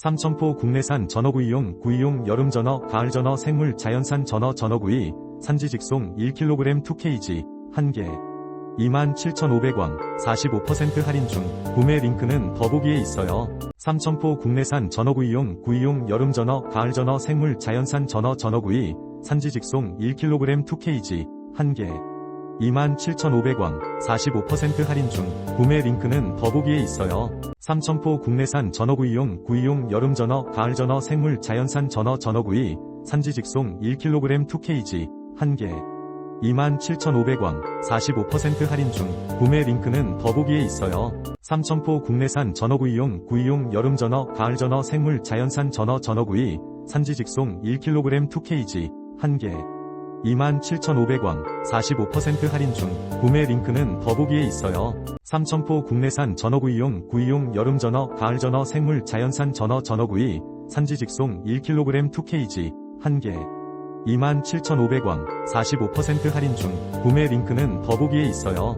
삼천포 국내산 전어구이용 구이용 여름전어 가을전어 생물 자연산 전어 전어구이 산지 직송 1kg 2kg 1개 27,500원 45% 할인 중 구매 링크는 더보기에 있어요. 삼천포 국내산 전어구이용 구이용 여름전어 가을전어 생물 자연산 전어 전어구이 산지 직송 1kg 2kg 1개 27,500원 45% 할인 중 구매 링크는 더보기에 있어요. 삼천포 국내산 전어구이용 구이용 여름전어 가을전어 생물 자연산 전어 전어구이 산지 직송 1kg 2kg 1개 27,500원 45% 할인 중 구매 링크는 더보기에 있어요. 삼천포 국내산 전어구이용 구이용 여름전어 가을전어 생물 자연산 전어 전어구이 산지 직송 1kg 2kg 1개 27,500원 45% 할인 중 구매 링크는 더보기에 있어요. 삼천포 국내산 전어구이용 구이용 여름전어 가을전어 생물 자연산 전어 전어구이 산지 직송 1kg 2kg 1개 27,500원 45% 할인 중 구매 링크는 더보기에 있어요.